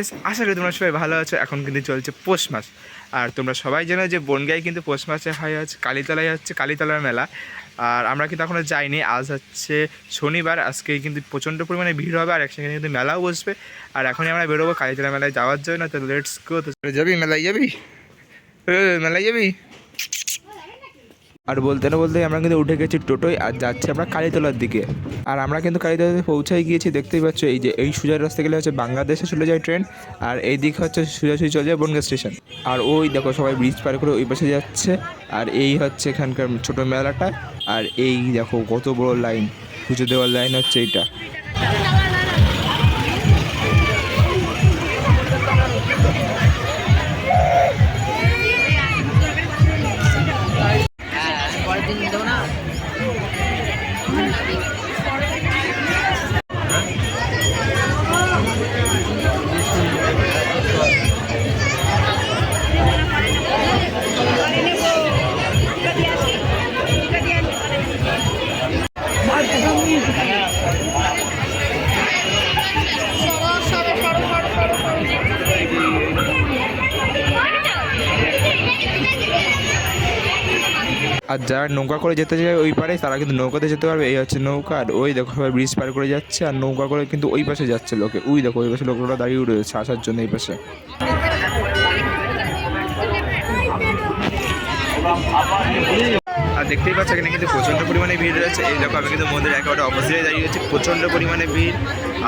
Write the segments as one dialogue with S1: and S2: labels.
S1: Friends আশা করি তোমরা সবাই ভালো আছো। এখন কিন্তু চলছে পৌষ মাস। আর তোমরা সবাই জানো যে বনগাই কিন্তু পৌষ মাসে হয় হচ্ছে কালীতলায় হচ্ছে কালীতলার মেলা। আর আমরা কিন্তু এখনও যাইনি, আজ হচ্ছে শনিবার। আজকে কিন্তু প্রচণ্ড পরিমাণে ভিড় হবে আর একসঙ্গে কিন্তু মেলাও বসবে। আর এখনই আমরা বেরোবো কালীতলা মেলায় যাওয়ার জন্য, তো লেটস গো তো যাবি মেলায় যাবি? মেলায় যাবি? আর বলতে না বলতে আমরা কিন্তু উঠে গেছি টোটোয় আর যাচ্ছি আমরা কালীতলার দিকে। আর আমরা কিন্তু কালীতলাতে পৌঁছাই গিয়েছি, দেখতেই পাচ্ছ এই যে, এই সোজা রাস্তা গেলে হচ্ছে বাংলাদেশে চলে যায় ট্রেন আর এই দিক হচ্ছে সোজাসুজি চলে যায় বনগা স্টেশন। আর ওই দেখো সবাই ব্রিজ পার করে ওই পাশে যাচ্ছে আর এই হচ্ছে এখানকার ছোট মেলাটা আর এই দেখো কত বড় লাইন, পুজো দেওয়ার লাইন হচ্ছে এইটা। আর যারা নৌকা করে যেতে চায় ওই পারে তারা কিন্তু নৌকাতে যেতে পারবে। এই হচ্ছে নৌকা, আর ওই দেখো সবাই ব্রিজ পার করে যাচ্ছে, আর নৌকা করে কিন্তু ওই পাশে যাচ্ছে লোকে। ওই দেখো, ওই পাশে লোকরা দাঁড়িয়ে রয়েছে আসার জন্য এই পাশে। আর দেখতেই পাচ্ছ এখানে কিন্তু প্রচণ্ড পরিমাণে ভিড় রয়েছে। এই দেখো, আমি কিন্তু মন্দির একেবারে অপোজিটে দাঁড়িয়ে রয়েছে। প্রচণ্ড পরিমাণে ভিড়,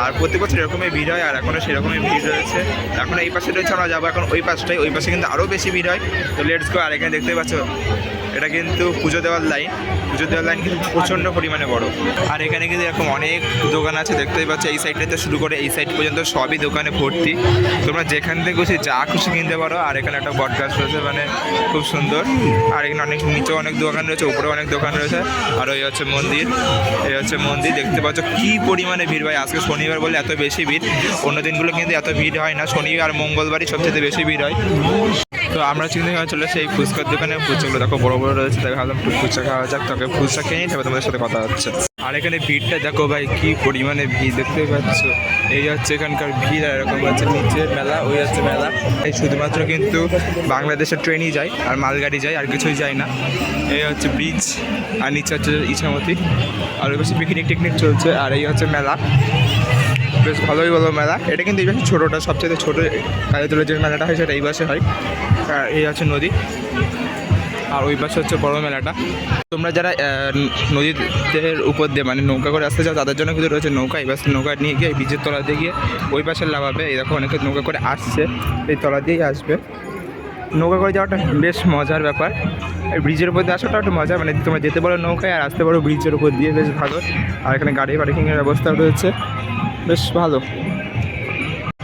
S1: আর প্রতি বছর এরকমই ভিড় হয়, আর এখনও সেরকমই ভিড় রয়েছে। এখন এই পাশে রয়েছে, আমরা যাব এখন ওই পাশটাই ওই পাশে কিন্তু আরও বেশি ভিড় হয়। তো লেটস গো আর এখানে দেখতে পাচ্ছ এটা কিন্তু পুজো দেওয়ার লাইন পুজো দেওয়ার লাইন কিন্তু প্রচণ্ড পরিমাণে বড়। আর এখানে কিন্তু এরকম অনেক দোকান আছে, দেখতেই পাচ্ছ, এই সাইডটাতে শুরু করে এই সাইড পর্যন্ত সবই দোকানে ভর্তি। তোমরা যেখান থেকে খুশি, যা খুশি কিনতে পারো। আর এখানে একটা বট গাছ রয়েছে মানে খুব সুন্দর। আর এখানে অনেক নিচেও অনেক দোকান রয়েছে উপরে অনেক দোকান রয়েছে। আর ওই হচ্ছে মন্দির, এই হচ্ছে মন্দির। দেখতে পাচ্ছ কী পরিমাণে ভিড় ভাই, আজকে শনিবার বলে এত বেশি ভিড়। অন্য দিনগুলো কিন্তু এত ভিড় হয় না, শনিবার আর মঙ্গলবারই সবচেয়ে বেশি ভিড় হয়। তো আমরা চিন্তা করে চলে এই ফুচকার দোকানে। ফুচকাগুলো দেখো বড় বড় রয়েছে, তাই ভাবলাম একটু ফুচকা খাওয়া যাক তোকে ফুচকা খেয়ে নিই, তারপর তোমাদের সাথে কথা হচ্ছে। আর এখানে ভিড়টা দেখো ভাই, কি পরিমাণে ভিড় দেখতেই পাচ্ছ? এই হচ্ছে এখানকার ভিড়, আর এরকম হচ্ছে নিচের মেলা, ওই হচ্ছে মেলা। এই শুধুমাত্র কিন্তু বাংলাদেশের ট্রেনই যায়, আর মালগাড়ি যায়, আর কিছুই যায় না। এই হচ্ছে ব্রিজ আর নিচে হচ্ছে ইছামতি। আর ওই পাশে পিকনিক টিকনিক চলছে, আর এই হচ্ছে মেলা। বেশ ভালোই ভালো মেলা। এটা কিন্তু এই পাশে ছোটোটা সবচেয়ে ছোটো কালীতলার যে মেলাটা হয়, সেটা এই বাসে হয়। এই আছে নদী। আর ওই পাশে হচ্ছে বড় মেলাটা। তোমরা যারা নদীদের উপর দিয়ে মানে নৌকা করে আসতে চাও, তাদের জন্য কিন্তু রয়েছে নৌকা। এই পাশে নৌকা নিয়ে গিয়ে বীজের তলা দিয়ে গিয়ে ওই পাশে লাভাবে দেখো অনেকে নৌকা করে আসছে, এই তলা দিয়েই আসবে। নৌকা করে যাওয়াটা বেশ মজার ব্যাপার। আর ব্রিজের উপর দিয়ে আসাটা একটু মজা মানে তোমরা যেতে পারো নৌকায় আর আসতে পারো ব্রিজের উপর দিয়ে, বেশ ভালো। আর এখানে গাড়ি পার্কিংয়ের ব্যবস্থা রয়েছে। বেশ ভালো।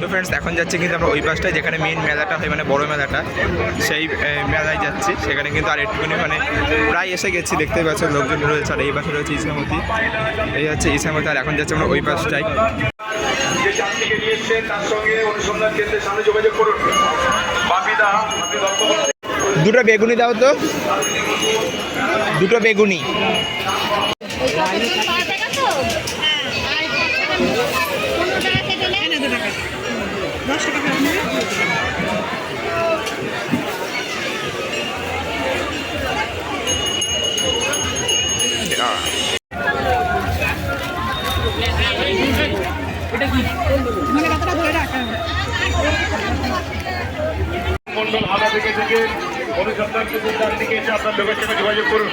S1: তো ফ্রেন্ডস এখন যাচ্ছি কিন্তু আমরা ওই পাশটায় যেখানে মেন মেলাটা হয় মানে বড় মেলাটা। সেই মেলায় যাচ্ছি। সেখানে কিন্তু আর একটুখানি মানে প্রায় এসে গেছি, দেখতেই পাচ্ছ লোকজন রয়েছে আর এই পাশে রয়েছে ইসামতি এই হচ্ছে ইসামতি আর এখন যাচ্ছি আমরা ওই পাশটায়। দুটো বেগুনি দাও তো। দুটো বেগুনি।
S2: মন্ডল হাওড়া থেকে থেকে অনুসন্ধান কেন্দ্রের ডান দিকে এসে আপনার লোকের সঙ্গে যোগাযোগ করুন।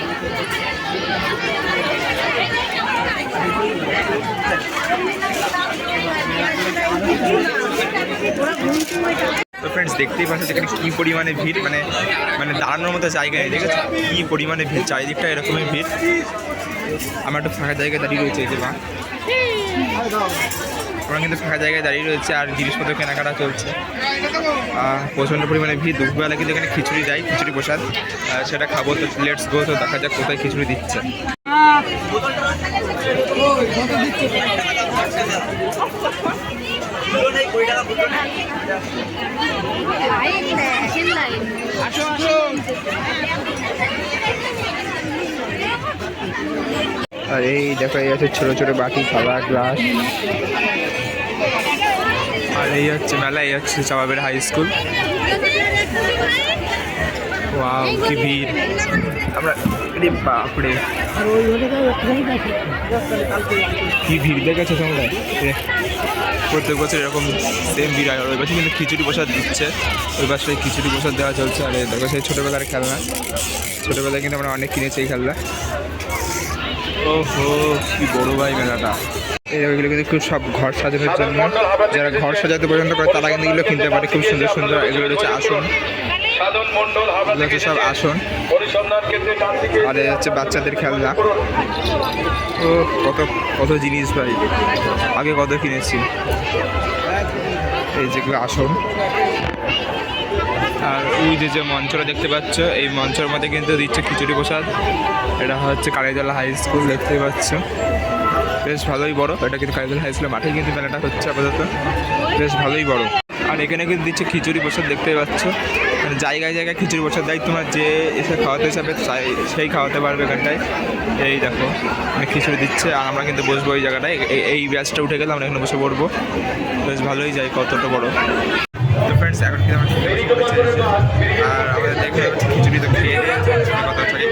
S1: ফ্রেন্ডস দেখতেই পাচ্ছ যেখানে কী পরিমাণে ভিড় মানে মানে দাঁড়ানোর মতো জায়গা নেই দেখেছ কী পরিমাণে ভিড়, চারিদিকটা এরকমই ভিড়। আমার একটু ফাঁকা জায়গায় দাঁড়িয়ে রয়েছে, এই যে মা আমরা কিন্তু ফাঁকা জায়গায় দাঁড়িয়ে রয়েছে আর জিনিসপত্র কেনাকাটা চলছে। প্রচণ্ড পরিমাণে ভিড়। দুপুরবেলা কিন্তু এখানে খিচুড়ি দেয় খিচুড়ি প্রসাদ। সেটা খাব, তো লেটস গো তো দেখা যাক কোথায় খিচুড়ি দিচ্ছে? আর এই দেখো এই আছে ছোটো ছোটো বাটি খাবার গ্লাস। আর এই হচ্ছে মেলা এই হচ্ছে চাপাবের হাই স্কুল ওয়াও কি ভিড়। আমরা বাপরে। কি ভিড় দেখেছ তোমরা? প্রত্যেক বছর এরকম সেম ভিড় হয় ওই পাশে কিন্তু খিচুড়ি প্রসাদ দিচ্ছে। ওই পাশে খিচুড়ি প্রসাদ দেওয়া চলছে আর দেখো সেই ছোটোবেলার খেলনা। ছোটোবেলায় কিন্তু আমরা অনেক কিনেছি এই খেলনা। ওহো, কি বড় ভাই মেলাটা। এই জায়গাগুলো কিন্তু খুব সব ঘর সাজানোর জন্য। যারা ঘর সাজাতে পছন্দ করে তারা কিন্তু এগুলো কিনতে পারে। খুব সুন্দর সুন্দর এগুলো রয়েছে আসন। এগুলো হচ্ছে সব আসন। আর হচ্ছে বাচ্চাদের খেলনা। ও কত কত জিনিস ভাই। আগে কত কিনেছি। এই যেগুলো আসন। আর ওই যে যে মঞ্চটা দেখতে পাচ্ছ এই মঞ্চের মধ্যে কিন্তু দিচ্ছে খিচুড়ি প্রসাদ। এটা হচ্ছে কালীতলা হাই স্কুল দেখতে পাচ্ছ। বেশ ভালোই বড়। এটা কিন্তু কালীতলা হাই স্কুলের মাঠে কিন্তু মেলাটা হচ্ছে আপাতত। বেশ ভালোই বড়। আর এখানে কিন্তু দিচ্ছে খিচুড়ি প্রসাদ দেখতে পাচ্ছ। মানে জায়গায় জায়গায় খিচুড়ি প্রসাদ দেয়। তোমার যে এসে খাওয়াতে হিসাবে সেই খাওয়াতে পারবে এখানটায়। এই দেখো মানে খিচুড়ি দিচ্ছে, আর আমরা কিন্তু বসবো এই জায়গাটায়। এই- ব্যাচটা উঠে গেলে আমরা এখানে বসে পড়ব। বেশ ভালোই যায়, কতটা বড়। তো ফ্রেন্ডস এখন কিন্তু আমরা আর আমাদের দেখে খিচুড়ি তো খেয়ে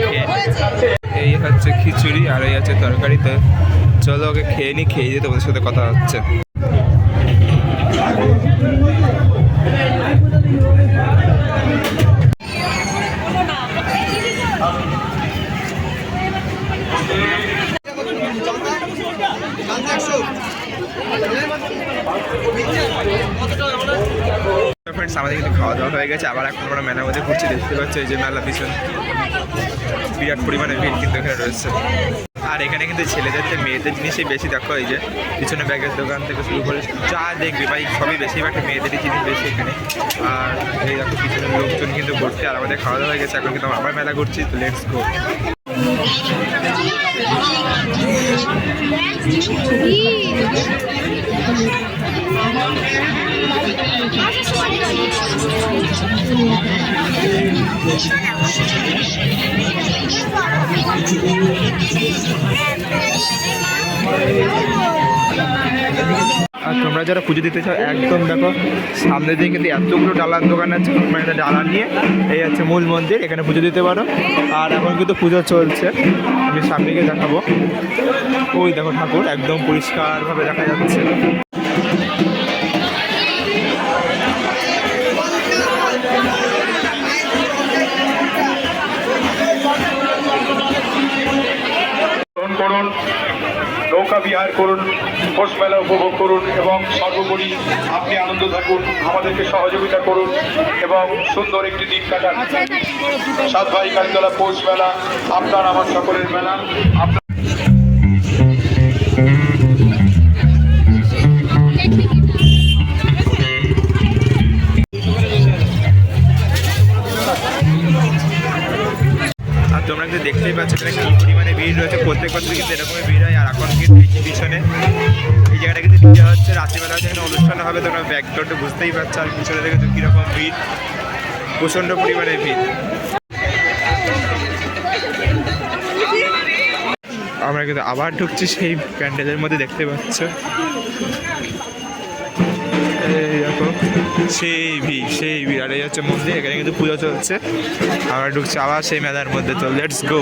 S1: খেয়ে। এই হচ্ছে খিচুড়ি আর এই হচ্ছে তরকারি তো চলো ওকে খেয়ে নি খেয়ে দিয়ে তোমাদের সাথে কথা হচ্ছে। আমাদের কিন্তু খাওয়া দাওয়া হয়ে গেছে। আবার এখন আমরা মেলার মধ্যে ঘুরছি। দেখতে পাচ্ছি এই যে মেলা ভীষণ বিরাট পরিমাণে ভিড় কিন্তু এখানে রয়েছে। আর এখানে কিন্তু ছেলেদের থেকে মেয়েদের জিনিসই বেশি দেখো এই যে পিছনে ব্যাগের দোকান থেকে শুরু করে যা দেখবে, ভাই, সবই বেশি বেশিরভাগ মেয়েদেরই জিনিস বেশি এখানে। আর এই দেখো, পিছনে লোকজন কিন্তু ঘুরছে আর আমাদের খাওয়া দাওয়া হয়ে গেছে, এখন কিন্তু আবার মেলা ঘুরছি, তো লেটস গো আর তোমরা যারা পুজো দিতে চাও, একদম দেখো, সামনে দিয়ে কিন্তু এতগুলো ডালার দোকান আছে একটা ডালা নিয়ে এই হচ্ছে মূল মন্দির, এখানে পুজো দিতে পারো। আর এখন কিন্তু পুজো চলছে, আমি সামনে গিয়ে দেখাবো। ওই দেখো ঠাকুর, একদম পরিষ্কারভাবে দেখা যাচ্ছে।
S2: করুন, নৌকা বিহার করুন, পৌষ মেলা উপভোগ করুন এবং সর্বোপরি আপনি আনন্দ থাকুন, আমাদেরকে সহযোগিতা করুন এবং সুন্দর একটি দিন কাটান। সাত ভাই কালীতলা পৌষ মেলা, আপনার আমার সকলের মেলা। আপনার
S1: তোমরা কিন্তু দেখতেই পাচ্ছ এখানে কি পরিমাণে ভিড় রয়েছে। প্রত্যেক বছর কিন্তু এরকমই ভিড় হয়। আর এখন কিন্তু এই পিছনে, এই জায়গাটা কিন্তু ডিজে হচ্ছে। রাত্রিবেলা যেখানে অনুষ্ঠান হবে, তোমরা ব্যাকগ্রাউন্ডে বুঝতেই পারছ। আর পিছনে দেখে তো কীরকম ভিড়, প্রচণ্ড পরিমাণে ভিড়। আমরা কিন্তু আবার ঢুকছি সেই প্যান্ডেলের মধ্যে, দেখতে পাচ্ছ। দেখো। সেই ভিড় সেই ভিড়। আর এই হচ্ছে মন্দির, এখানে কিন্তু পুজো চলছে। আমরা ঢুকছি আবার সেই মেলার মধ্যে, তো লেটস গো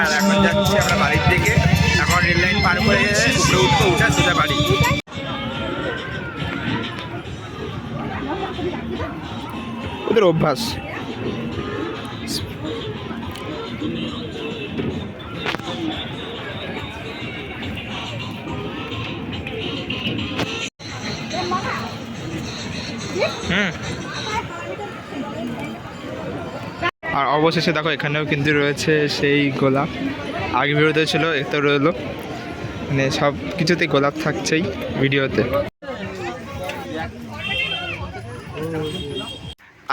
S1: আর এখন যাচ্ছি আমরা বাড়ির দিকে এখন রেল লাইন পার করে উপরে উঠতে উঠা সোজা বাড়ি ওদের অভ্যাস। আর অবশেষে দেখো এখানেও কিন্তু রয়েছে সেই গোলাপ। আগে ভিডিওতে ছিল, এতে রইল। মানে সব কিছুতে গোলাপ থাকছেই ভিডিওতে।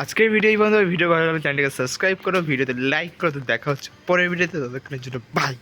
S1: আজকের ভিডিও বন্ধু, ভিডিও ভালো লাগলে চ্যানেলটিকে সাবস্ক্রাইব করো, ভিডিওতে লাইক করো তো দেখা হচ্ছে পরের ভিডিওতে, ততক্ষণের জন্য বাই